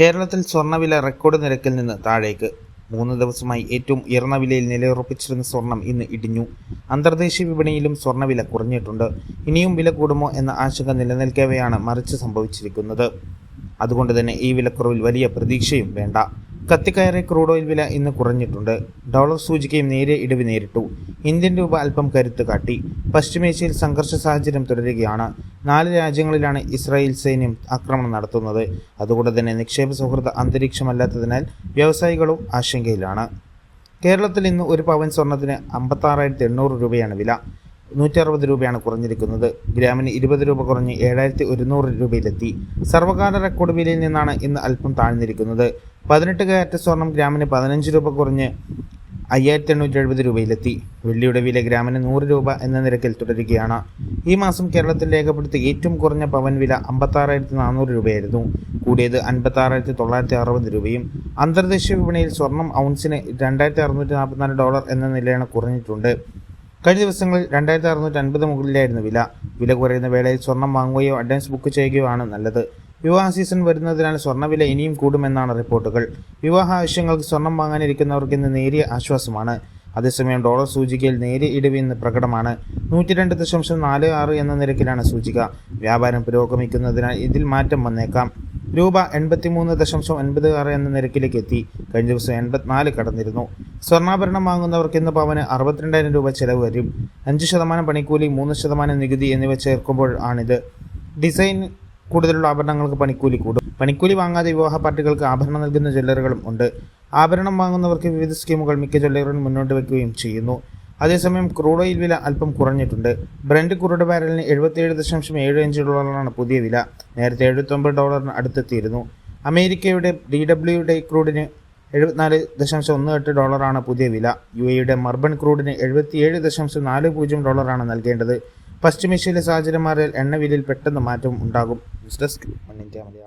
കേരളത്തിൽ സ്വർണവില റെക്കോർഡ് നിരക്കിൽ നിന്ന് താഴേക്ക്. മൂന്ന് ദിവസമായി ഏറ്റവും ഉയർന്ന വിലയിൽ നിലയുറപ്പിച്ചിരുന്ന സ്വർണം ഇന്ന് ഇടിഞ്ഞു. അന്തർദേശീയ വിപണിയിലും സ്വർണവില കുറഞ്ഞിട്ടുണ്ട്. ഇനിയും വില കൂടുമോ എന്ന ആശങ്ക നിലനിൽക്കവെയാണ് മറിച്ച് സംഭവിച്ചിരിക്കുന്നത്. അതുകൊണ്ട് തന്നെ ഈ വിലക്കുറവിൽ വലിയ പ്രതീക്ഷയും വേണ്ട. കത്തിക്കയറിയ ക്രൂഡ് ഓയിൽ വില ഇന്ന് കുറഞ്ഞിട്ടുണ്ട്. ഡോളർ സൂചികയും നേരെ ഇടിവ് നേരിട്ടു. ഇന്ത്യൻ രൂപ അല്പം കരുത്ത് കാട്ടി. പശ്ചിമേഷ്യയിൽ സംഘർഷ സാഹചര്യം തുടരുകയാണ്. നാല് രാജ്യങ്ങളിലാണ് ഇസ്രായേൽ സൈന്യം ആക്രമണം നടത്തുന്നത്. അതുകൊണ്ട് തന്നെ നിക്ഷേപ സൗഹൃദ അന്തരീക്ഷമല്ലാത്തതിനാൽ വ്യവസായികളും ആശങ്കയിലാണ്. കേരളത്തിൽ ഇന്ന് ഒരു പവൻ സ്വർണത്തിന് അമ്പത്താറായിരത്തി എണ്ണൂറ് രൂപയാണ് വില. നൂറ്റി അറുപത് രൂപയാണ് കുറഞ്ഞിരിക്കുന്നത്. ഗ്രാമിന് ഇരുപത് രൂപ കുറഞ്ഞ് ഏഴായിരത്തി ഒരുന്നൂറ് രൂപയിലെത്തി. സർവകാല റെക്കോർഡ് വിലയിൽ നിന്നാണ് ഇന്ന് അല്പം താഴ്ന്നിരിക്കുന്നത്. പതിനെട്ട് കയറ്റ സ്വർണം ഗ്രാമിന് പതിനഞ്ച് രൂപ കുറഞ്ഞ് അയ്യായിരത്തി എണ്ണൂറ്റി എഴുപത് രൂപയിലെത്തി. വെള്ളിയുടെ വില ഗ്രാമിന് നൂറ് രൂപ എന്ന നിരക്കിൽ തുടരുകയാണ്. ഈ മാസം കേരളത്തിൽ രേഖപ്പെടുത്തിയ ഏറ്റവും കുറഞ്ഞ പവൻ വില അമ്പത്താറായിരത്തി നാനൂറ് രൂപയായിരുന്നു. കൂടിയത് അൻപത്താറായിരത്തി തൊള്ളായിരത്തി അറുപത് രൂപയും. അന്തർദേശീയ വിപണിയിൽ സ്വർണം ഔൺസിന് രണ്ടായിരത്തി അറുന്നൂറ്റി നാൽപ്പത്തിനാല് ഡോളർ എന്ന നിലയാണ് കുറഞ്ഞിട്ടുണ്ട്. കഴിഞ്ഞ ദിവസങ്ങളിൽ രണ്ടായിരത്തി അറുന്നൂറ്റി അൻപത് മുകളിലായിരുന്നു വില. വില കുറയുന്ന വേളയിൽ സ്വർണം വാങ്ങുകയോ അഡ്വാൻസ് ബുക്ക് ചെയ്യുകയോ ആണ് നല്ലത്. വിവാഹ സീസൺ വരുന്നതിനാൽ സ്വർണവില ഇനിയും കൂടുമെന്നാണ് റിപ്പോർട്ടുകൾ. വിവാഹ ആവശ്യങ്ങൾക്ക് സ്വർണം വാങ്ങാനിരിക്കുന്നവർക്ക് ഇന്ന് നേരിയ ആശ്വാസമാണ്. അതേസമയം ഡോളർ സൂചികയിൽ നേരിയ ഇടിവ് ഇന്ന് പ്രകടമാണ്. നൂറ്റി രണ്ട് ദശാംശം നാല് ആറ് എന്ന നിരക്കിലാണ് സൂചിക. വ്യാപാരം പുരോഗമിക്കുന്നതിനാൽ ഇതിൽ മാറ്റം വന്നേക്കാം. രൂപ എൺപത്തിമൂന്ന് ദശാംശം ഒൻപത് ആറ് എന്ന നിരക്കിലേക്ക് എത്തി. കഴിഞ്ഞ ദിവസം എൺപത്തിനാല് കടന്നിരുന്നു. സ്വർണാഭരണം വാങ്ങുന്നവർക്ക് ഇന്ന് പവന് അറുപത്തിരണ്ടായിരം രൂപ ചെലവ് വരും. അഞ്ച് ശതമാനം പണിക്കൂലി മൂന്ന് ശതമാനം നികുതി എന്നിവ ചേർക്കുമ്പോൾ ആണിത് ഡിസൈൻ കൂടുതലുള്ള ആഭരണങ്ങൾക്ക് പണിക്കൂലി കൂടും. പണിക്കൂലി വാങ്ങാതെ വിവാഹ പാർട്ടികൾക്ക് ആഭരണം നൽകുന്ന ജ്വല്ലറികളും ഉണ്ട്. ആഭരണം വാങ്ങുന്നവർക്ക് വിവിധ സ്കീമുകൾ മിക്ക ജ്വല്ലറികളും മുന്നോട്ട് വയ്ക്കുകയും ചെയ്യുന്നു. അതേസമയം ക്രൂഡ് ഓയിൽ വില അല്പം കുറഞ്ഞിട്ടുണ്ട്. ബ്രണ്ട് ക്രൂഡ് ബാരലിന് എഴുപത്തിയേഴ് ദശാംശം ഏഴ് അഞ്ച് ഡോളറാണ് പുതിയ വില. നേരത്തെ എഴുപത്തൊമ്പത് ഡോളറിന് അടുത്തെത്തിയിരുന്നു. അമേരിക്കയുടെ ഡി ഡബ്ല്യുയുടെ ക്രൂഡിന് എഴുപത്തിനാല് ദശാംശം ഒന്ന് എട്ട് ഡോളറാണ് പുതിയ വില. യു എയുടെ മർബൺ ക്രൂഡിന് എഴുപത്തിയേഴ് ദശാംശം നാല് പൂജ്യം ഡോളറാണ് നൽകേണ്ടത്. പശ്ചിമേഷ്യയിലെ സാഹചര്യം മാറിയാൽ എണ്ണവിലയിൽ പെട്ടെന്ന് മാറ്റം ഉണ്ടാകും. News desk India Malayalam.